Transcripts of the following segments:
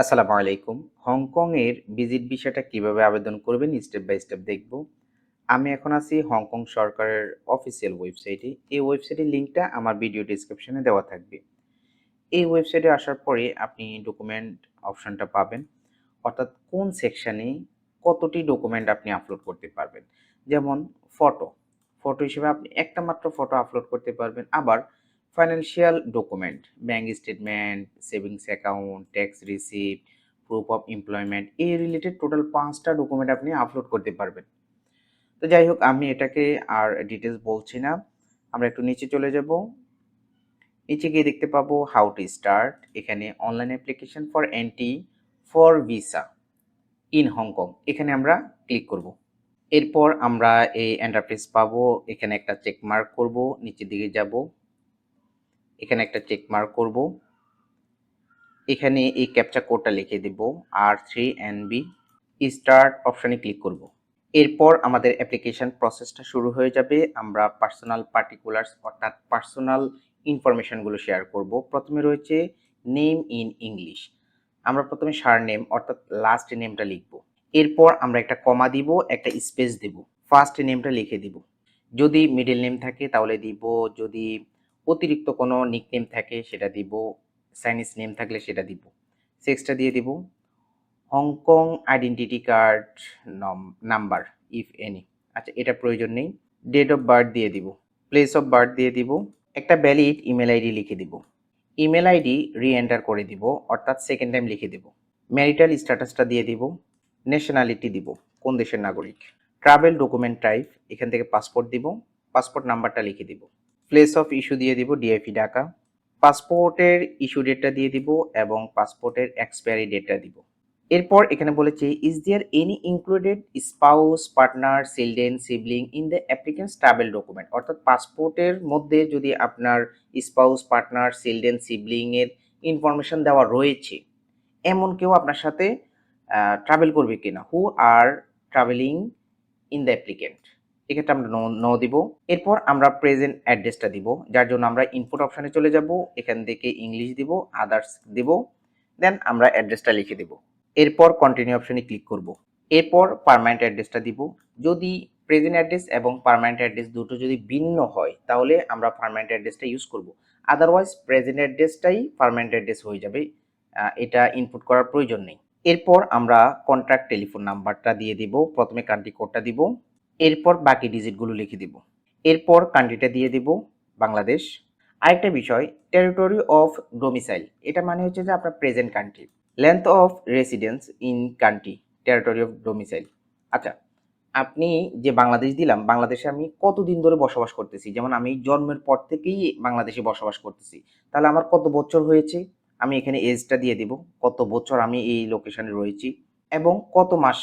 আসসালামু আলাইকুম। হংকং এর ভিজিট ভিসাটা কীভাবে আবেদন করবেন স্টেপ বাই স্টেপ দেখব। আমি এখন আছি হংকং সরকারের অফিসিয়াল ওয়েবসাইটে। এই ওয়েবসাইটের লিঙ্কটা আমার ভিডিও ডিসক্রিপশনে দেওয়া থাকবে। এই ওয়েবসাইটে আসার পরে আপনি ডকুমেন্ট অপশনটা পাবেন, অর্থাৎ কোন সেকশানে কতটি ডকুমেন্ট আপনি আপলোড করতে পারবেন। যেমন ফটো ফটো হিসেবে আপনি একটা মাত্র ফটো আপলোড করতে পারবেন। আবার financial document bank statement savings account tax receipt proof of employment এই রিলেটেড টোটাল পাঁচটা ডকুমেন্ট আপনি আপলোড করতে পারবেন। তো যাই হোক, আমি এটাকে আর ডিটেলস বলছি না। আমরা একটু নিচে চলে যাব। নিচে গিয়ে দেখতে পাবো হাউ টু স্টার্ট এখানে online application for entry for visa in Hong Kong এখানে আমরা ক্লিক করব। এরপর আমরা এই এন্টারপ্রাইজ পাবো। এখানে একটা চেক মার্ক করব। নিচের দিকে যাব। এখানে একটা চেক মার্ক করব। এখানে এই ক্যাপচা কোডটা লিখে দেব আর থ্রি এন বি স্টার্ট অপশানে ক্লিক করব। এরপর আমাদের অ্যাপ্লিকেশন প্রসেসটা শুরু হয়ে যাবে। আমরা পার্সোনাল পার্টিকুলার্স অর্থাৎ পার্সোনাল ইনফরমেশনগুলো শেয়ার করব। প্রথমে রয়েছে নেম ইন ইংলিশ আমরা প্রথমে সার নেম অর্থাৎ লাস্ট নেমটা লিখব। এরপর আমরা একটা কমা দিব, একটা স্পেস দেব। ফার্স্ট নেমটা লিখে দিব। যদি মিডল নেম থাকে তাহলে দিব, যদি অতিরিক্ত কোনো নিকনেম থাকে, সেটা দিব। চাইনিজ নেম থাকলে সেটা দিব। সেক্সটা দিয়ে দিব। Hong Kong identity card number if any আচ্ছা এটা প্রয়োজন নেই। ডেট অফ বার্থ দিয়ে দিব। প্লেস অফ বার্থ দিয়ে দিব। একটা ভ্যালিড ইমেল আইডি লিখে দিব। ইমেল আইডি রি এন্টার করে দিব, অর্থাৎ সেকেন্ড টাইম লিখে দিব। ম্যারিটাল স্ট্যাটাসটা দিয়ে দিব। ন্যাশনালিটি দিব, কোন দেশের নাগরিক। ট্রাভেল ডকুমেন্ট টাইপ এখান থেকে পাসপোর্ট দিব। পাসপোর্ট নাম্বারটা লিখে দিব। প্লেস অফ ইস্যু দিয়ে দিব ডিএফি ঢাকা পাসপোর্টের ইস্যু ডেটটা দিয়ে দিব এবং পাসপোর্টের এক্সপায়ারি ডেটটা দিব। এরপর এখানে বলেছে is there any included spouse partner children sibling in the applicant's travel document অর্থাৎ পাসপোর্টের মধ্যে যদি আপনার স্পাউস পার্টনার চিলড্রেন সিবলিং এর ইনফরমেশন দেওয়া রয়েছে, এমন কেউ আপনার সাথে ট্রাভেল করবে কিনা? Who are travelling in the applicant এক্ষেত্রে আমরা নো দিব। এরপর আমরা প্রেজেন্ট অ্যাড্রেসটা দিব, যার জন্য আমরা ইনপুট অপশানে চলে যাব, এখান থেকে ইংলিশ দিব আদার্স দিব দেন আমরা অ্যাড্রেসটা লিখে দিব। এরপর কন্টিনিউ অপশানে ক্লিক করব। এরপর পারমানেন্ট অ্যাড্রেসটা দিব। যদি প্রেজেন্ট অ্যাড্রেস এবং পারমানেন্ট অ্যাড্রেস দুটো যদি ভিন্ন হয়, তাহলে আমরা পারমানেন্ট অ্যাড্রেসটা ইউজ করব। আদারওয়াইজ প্রেজেন্ট অ্যাড্রেসটাই পারমানেন্ট অ্যাড্রেস হয়ে যাবে। এটা ইনপুট করার প্রয়োজন নেই। এরপর আমরা কন্ট্রাক্ট টেলিফোন নাম্বারটা দিয়ে দিব, প্রথমে কান্ট্রি কোডটা দিব। এরপর বাকি ডিজিটগুলো লিখে দিব। এরপর কান্ট্রিটা দিয়ে দিব, বাংলাদেশ। আরেকটা বিষয় টেরিটরি অফ ডোমিসাইল এটা মানে হচ্ছে যে আপনার present country length of residence in country territory of domicile আচ্ছা আপনি যে বাংলাদেশ দিলাম, বাংলাদেশে আমি কতদিন ধরে বসবাস করতেছি? যেমন আমি জন্মের পর থেকেই বাংলাদেশে বসবাস করতেছি। তাহলে আমার কত বছর হয়েছে? আমি এখানে এজটা দিয়ে দিব, কত বছর আমি এই লোকেশনে রয়েছি এবং কত মাস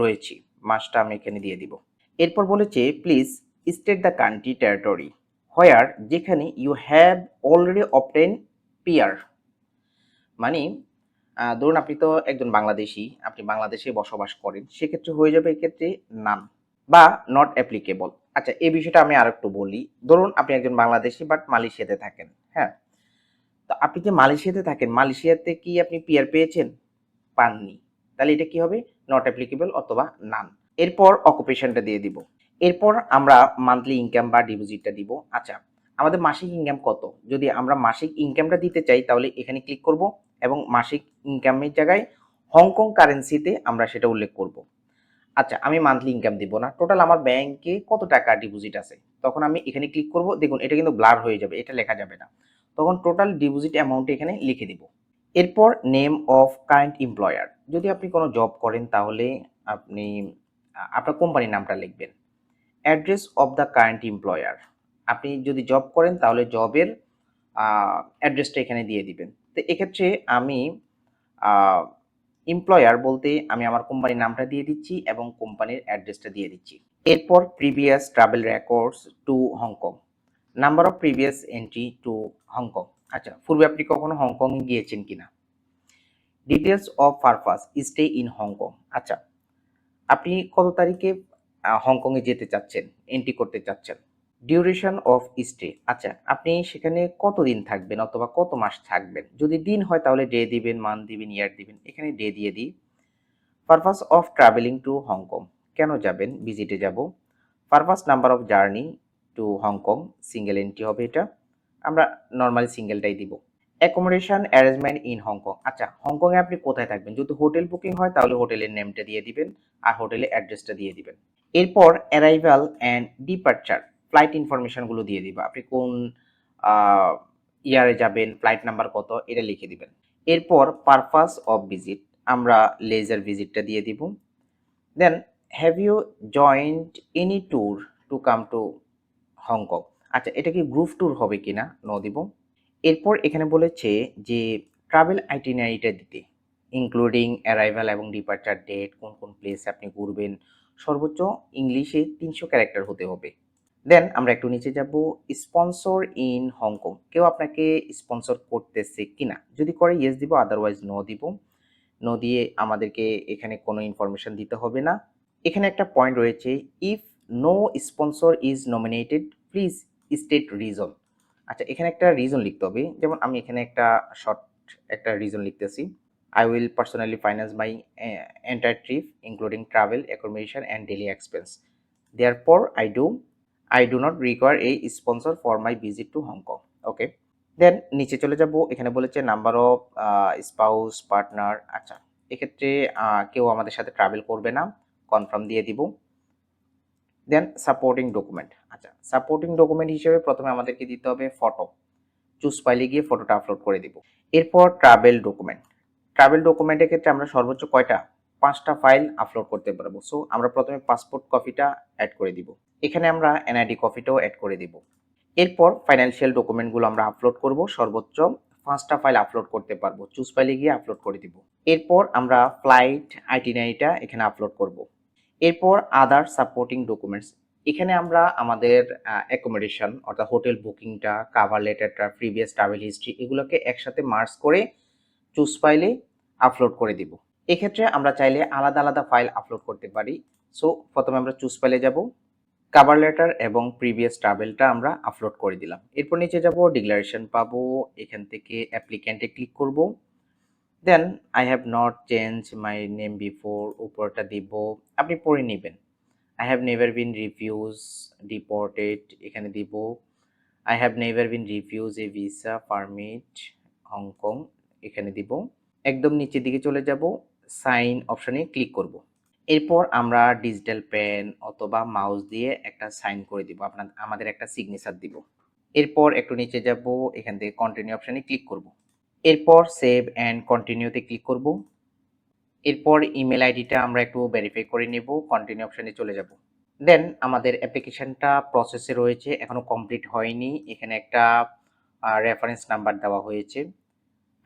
রয়েছি? মাসটা আমি এখানে দিয়ে দিব। এরপর বলেছে please state the country territory where যেখানে you have already obtain PR মানে ধরুন আপনি তো একজন বাংলাদেশি, আপনি বাংলাদেশে বসবাস করেন, সেক্ষেত্রে হয়ে যাবে এক্ষেত্রে নাম বা নট অ্যাপ্লিকেবল আচ্ছা এই বিষয়টা আমি আর একটু বলি। ধরুন আপনি একজন বাংলাদেশি বাট মালয়েশিয়াতে থাকেন হ্যাঁ? তো আপনি যে মালয়েশিয়াতে থাকেন, মালয়েশিয়াতে কি আপনি পিয়ার পেয়েছেন? পাননি। তাহলে এটা কি হবে? নট অ্যাপ্লিকেবল অথবা নান এরপর অকুপেশনটা দিয়ে দিব। এরপর আমরা মান্থলি ইনকাম বা ডিপোজিটটা দিব। আচ্ছা আমাদের মাসিক ইনকাম কত? যদি আমরা মাসিক ইনকামটা দিতে চাই, তাহলে এখানে ক্লিক করব এবং মাসিক ইনকামের জায়গায় হংকং কারেন্সিতে আমরা সেটা উল্লেখ করব। আচ্ছা আমি মান্থলি ইনকাম দিব না। টোটাল আমার ব্যাংকে কত টাকা ডিপোজিট আছে? তখন আমি এখানে ক্লিক করব। দেখুন, এটা কিন্তু ব্লার হয়ে যাবে, এটা লেখা যাবে না। তখন টোটাল ডিপোজিট অ্যামাউন্ট এখানে লিখে দিব। এরপর নেম অফ কারেন্ট এমপ্লয়ার যদি আপনি কোনো জব করেন, তাহলে আপনি আপনার কোম্পানির নামটা লিখবেন। Address of the current employer আপনি যদি জব করেন, তাহলে জবের অ্যাড্রেসটা এখানে দিয়ে দিবেন। তো এক্ষেত্রে আমি এমপ্লয়ার বলতে আমি আমার কোম্পানির নামটা দিয়ে দিচ্ছি এবং কোম্পানির অ্যাড্রেসটা দিয়ে দিচ্ছি। এরপর previous travel records to Hong Kong number of previous entry to Hong Kong আচ্ছা পূর্বে আপনি কখনো হংকং গিয়েছেন কিনা? Details of purpose stay in Hong Kong আচ্ছা আপনি কত তারিখে হংকংয়ে যেতে চাচ্ছেন এন্ট্রি করতে চাচ্ছেন? ডিউরেশন অফ স্টে আচ্ছা আপনি সেখানে কতদিন থাকবেন অথবা কত মাস থাকবেন? যদি দিন হয় তাহলে ডে দিবেন মান্থ দিবেন ইয়ার দিবেন, এখানে ডে দিয়ে দিই। Purpose of travelling to Hong Kong কেন যাবেন? ভিজিটে যাব। Purpose number of journey to Hong Kong single entry হবে এটা। আমরা নর্মালি সিঙ্গেলটাই দিব। অ্যাকোমোডেশন অ্যারেঞ্জমেন্ট ইন হংকং আচ্ছা হংকংয়ে আপনি কোথায় থাকবেন? যদি হোটেল বুকিং হয়, তাহলে হোটেলের নেমটা দিয়ে দিবেন আর হোটেলের অ্যাড্রেসটা দিয়ে দিবেন। এরপর অ্যারাইভাল অ্যান্ড ডিপার্চার ফ্লাইট ইনফরমেশনগুলো দিয়ে দিবা। আপনি কোন ইয়ারে যাবেন ফ্লাইট নাম্বার কত, এটা লিখে দিবেন। এরপর পারপাস অফ ভিজিট আমরা লেজার ভিজিটটা দিয়ে দিব। Then have you joined any tour to come to Hong Kong আচ্ছা এটা কি গ্রুপ ট্যুর হবে কিনা? ন দিব। এরপর এখানে বলেছে যে ট্রাভেল আইটিনারিটা দিতে ইনক্লুডিং অ্যারাইভাল এবং ডিপার্চার ডেট কোন কোন প্লেসে আপনি ঘুরবেন, সর্বোচ্চ ইংলিশে তিনশো ক্যারেক্টার হতে হবে। দেন আমরা একটু নিচে যাব স্পন্সর ইন হংকং কেউ আপনাকে স্পন্সর করতেছে কিনা? যদি করে ইয়েস দিব আদারওয়াইজ নো দিব। নো দিয়ে আমাদেরকে এখানে কোনো ইনফরমেশন দিতে হবে না। এখানে একটা পয়েন্ট রয়েছে if no sponsor is nominated please state reason আচ্ছা এখানে একটা রিজন লিখতে হবে। যেমন আমি এখানে একটা শর্ট একটা রিজন লিখতেছি। I will personally finance my entire trip including travel accommodation and daily expense therefore I do I do not require এই sponsor for my visit to Hong Kong okay then নিচে চলে যাব। এখানে বলেছে number of spouse partner আচ্ছা। এক্ষেত্রে কেউ আমাদের সাথে ট্রাভেল করবে না। কনফার্ম দিয়ে দিব। দেন সাপোর্টিং ডকুমেন্ট আচ্ছা সাপোর্টিং ডকুমেন্ট হিসেবে প্রথমে আমাদেরকে দিতে হবে ফটো চুজ ফাইলে গিয়ে ফটোটা আপলোড করে দিব। এরপর ট্রাভেল ডকুমেন্ট ট্রাভেল ডকুমেন্টের ক্ষেত্রে আমরা সর্বোচ্চ কয়টা? পাঁচটা ফাইল আপলোড করতে পারব। সো আমরা প্রথমে পাসপোর্ট কপিটা অ্যাড করে দিব। এখানে আমরা এনআইডি কপিটাও অ্যাড করে দিব। এরপর ফাইন্যান্সিয়াল ডকুমেন্টগুলো আমরা আপলোড করব। সর্বোচ্চ পাঁচটা ফাইল আপলোড করতে পারব। চুজ ফাইলে গিয়ে আপলোড করে দিব। এরপর আমরা ফ্লাইট আইটিনারিটা এখানে আপলোড করব। এরপর আদার সাপোর্টিং ডকুমেন্টস এখানে আমরা আমাদের অ্যাকোমোডেশন অর্থাৎ হোটেল বুকিংটা কাভার লেটারটা প্রিভিয়াস ট্রাভেল হিস্ট্রি এগুলোকে একসাথে মার্চ করে চুজ ফাইলে আপলোড করে দিব। এক্ষেত্রে আমরা চাইলে আলাদা আলাদা ফাইল আপলোড করতে পারি। সো প্রথমে আমরা চুজ ফাইলে যাব। কাভার লেটার এবং প্রিভিয়াস ট্রাভেলটা আমরা আপলোড করে দিলাম। এরপর নিচে যাব ডিক্লারেশন পাবো। এখান থেকে অ্যাপ্লিক্যান্টে ক্লিক করব। Then I have not change my name before উপরটা দিব, আপনি পড়ে নেবেন। I have never been refuse deported এখানে দিব। I have never been refuse a visa permit Hong Kong এখানে দিব। একদম নিচের দিকে চলে যাব সাইন অপশনে ক্লিক করব। এরপর আমরা ডিজিটাল পেন অথবা মাউস দিয়ে একটা সাইন করে দিব, আপনার, আমাদের একটা সিগনেচার দিব। এরপর একটু নিচে যাব, এখান থেকে কন্টিনিউ অপশনে ক্লিক করব। এরপর সেভ অ্যান্ড কন্টিনিউতে ক্লিক করব। এরপর ইমেল আইডিটা আমরা একটু ভেরিফাই করে নেব কন্টিনিউ অপশানে চলে যাব। দেন আমাদের অ্যাপ্লিকেশনটা প্রসেসে রয়েছে এখনও কমপ্লিট হয়নি। এখানে একটা রেফারেন্স নাম্বার দেওয়া হয়েছে।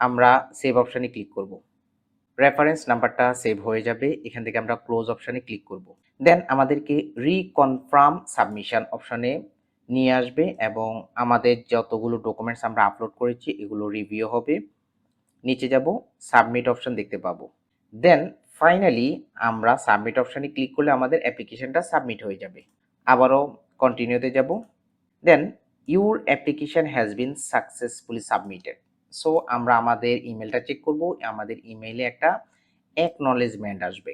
আমরা সেভ অপশনে ক্লিক করব। রেফারেন্স নাম্বারটা সেভ হয়ে যাবে, এখান থেকে আমরা ক্লোজ অপশনে ক্লিক করব। দেন আমাদেরকে রিকনফার্ম সাবমিশন অপশনে নিয়ে আসবে এবং আমাদের যতগুলো ডকুমেন্টস আমরা আপলোড করেছি, এগুলো রিভিউ হবে। নিচে যাব সাবমিট অপশন দেখতে পাবো। দেন ফাইনালি আমরা সাবমিট অপশানে ক্লিক করলে আমাদের অ্যাপ্লিকেশনটা সাবমিট হয়ে যাবে। আবারও কন্টিনিউতে যাব। Then your application has been successfully submitted so আমরা আমাদের ইমেলটা চেক করব। আমাদের ইমেইলে একটা অ্যাকনলেজমেন্ট আসবে।